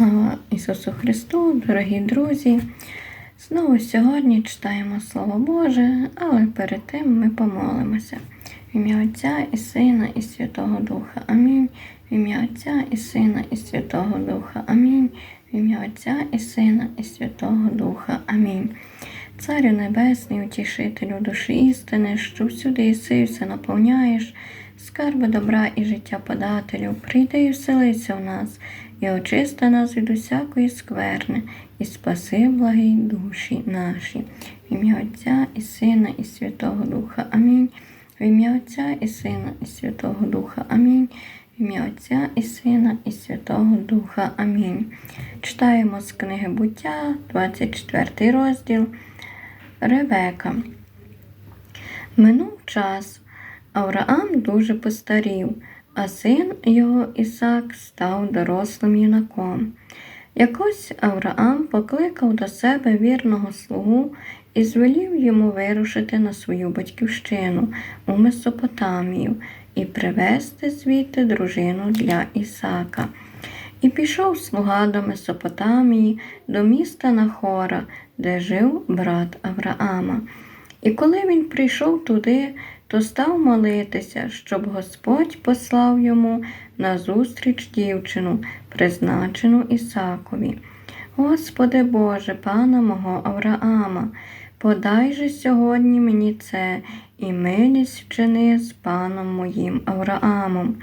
Слава Ісусу Христу, дорогі друзі! Знову сьогодні читаємо Слово Боже, але перед тим ми помолимося. В ім'я Отця і Сина, і Святого Духа. Амінь. В ім'я Отця і Сина, і Святого Духа. Амінь. В ім'я Отця і Сина, і Святого Духа. Амінь. Царю Небесний, утішителю душі істини, що всюди єси і все наповняєш, скарби добра і життя подателю, прийди і вселися в нас, і очисти нас від усякої скверни, і спаси благі душі наші. В ім'я Отця і Сина, і Святого Духа. Амінь. В ім'я Отця і Сина, і Святого Духа. Амінь. В ім'я Отця і Сина, і Святого Духа. Амінь. Читаємо з книги буття, 24 розділ. Ревека. Минув час. Авраам дуже постарів, а син його Ісак став дорослим юнаком. Якось Авраам покликав до себе вірного слугу і звелів йому вирушити на свою батьківщину у Месопотамію і привезти звідти дружину для Ісака. І пішов слуга до Месопотамії, до міста Нахора, де жив брат Авраама. І коли він прийшов туди, то став молитися, щоб Господь послав йому назустріч дівчину, призначену Ісакові. Господи Боже, пана мого Авраама, подай же сьогодні мені це і милість вчини з паном моїм Авраамом.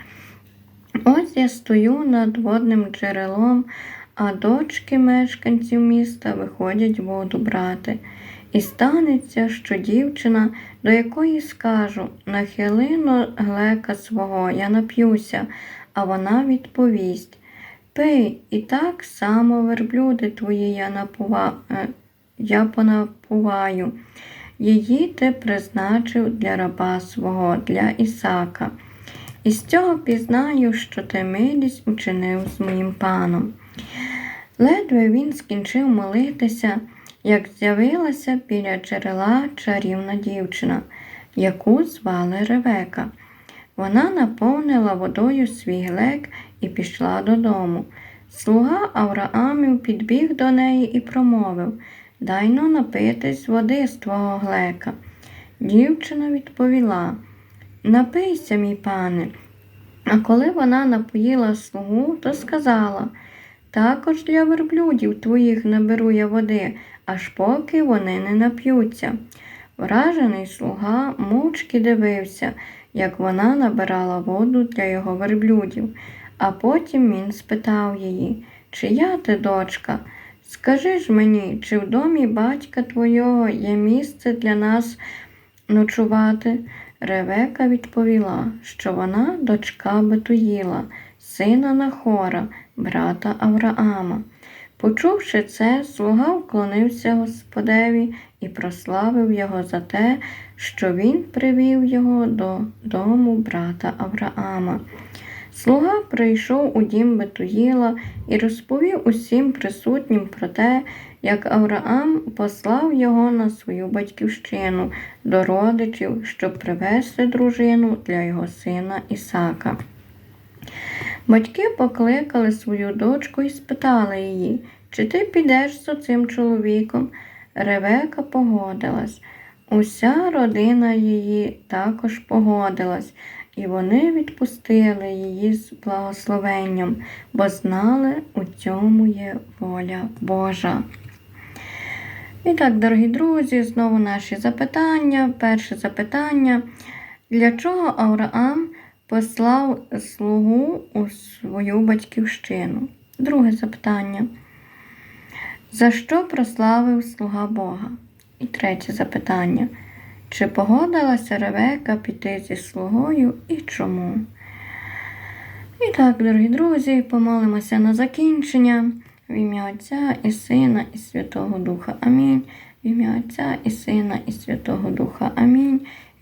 Ось я стою над водним джерелом, а дочки мешканців міста виходять воду брати. І станеться, що дівчина, до якої скажу, нахили но глека свого, я нап'юся, а вона відповість Пий, і так само верблюди твої я напува... е, я понапуваю. Її ти призначив для раба свого, для Ісака. І з цього пізнаю, що ти милість учинив з моїм паном. Ледве він скінчив молитися, як з'явилася біля джерела чарівна дівчина, яку звали Ревека. Вона наповнила водою свій глек і пішла додому. Слуга Авраамів підбіг до неї і промовив Дай но напитись води з твого глека. Дівчина відповіла Напийся, мій пане. А коли вона напоїла слугу, то сказала також для верблюдів твоїх наберу я води, аж поки вони не нап'ються. Вражений слуга мовчки дивився, як вона набирала воду для його верблюдів, а потім він спитав її, чия ти дочка? Скажи ж мені, чи в домі батька твого є місце для нас ночувати? Ревека відповіла, що вона дочка Бетуїла, сина Нахора, брата Авраама. Почувши це, слуга вклонився Господеві і прославив його за те, що він привів його до дому брата Авраама. Слуга прийшов у дім Бетуїла і розповів усім присутнім про те, як Авраам послав його на свою батьківщину до родичів, щоб привезти дружину для його сина Ісака. Батьки покликали свою дочку і спитали її, чи ти підеш з цим чоловіком. Ревека погодилась. Уся родина її також погодилась, і вони відпустили її з благословенням, бо знали, у цьому є воля Божа. І так, дорогі друзі, знову наші запитання. Перше запитання. Для чого Авраам послав слугу у свою батьківщину? Друге запитання. За що прославив слуга Бога? І третє запитання. Чи погодилася Ревека піти зі слугою і чому? І так, дорогі друзі, помолимося на закінчення. В ім'я Отця і Сина, і Святого Духа. Амінь. В ім'я Отця і Сина, і Святого Духа. Амінь.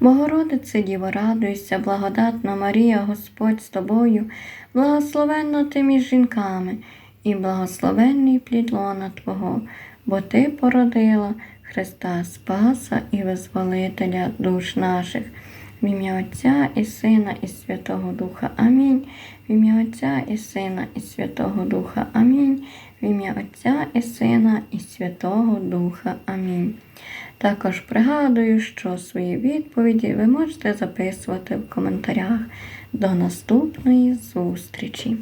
Богородице Діво, радуйся, благодатна Марія, Господь з тобою, благословенна ти між жінками, і благословенний плід лона Твого, бо Ти породила Христа Спаса і Визволителя душ наших. В ім'я Отця і Сина, і Святого Духа. Амінь. В ім'я Отця і Сина, і Святого Духа. Амінь. В ім'я Отця і Сина, і Святого Духа. Амінь. Також пригадую, що свої відповіді ви можете записувати в коментарях. До наступної зустрічі!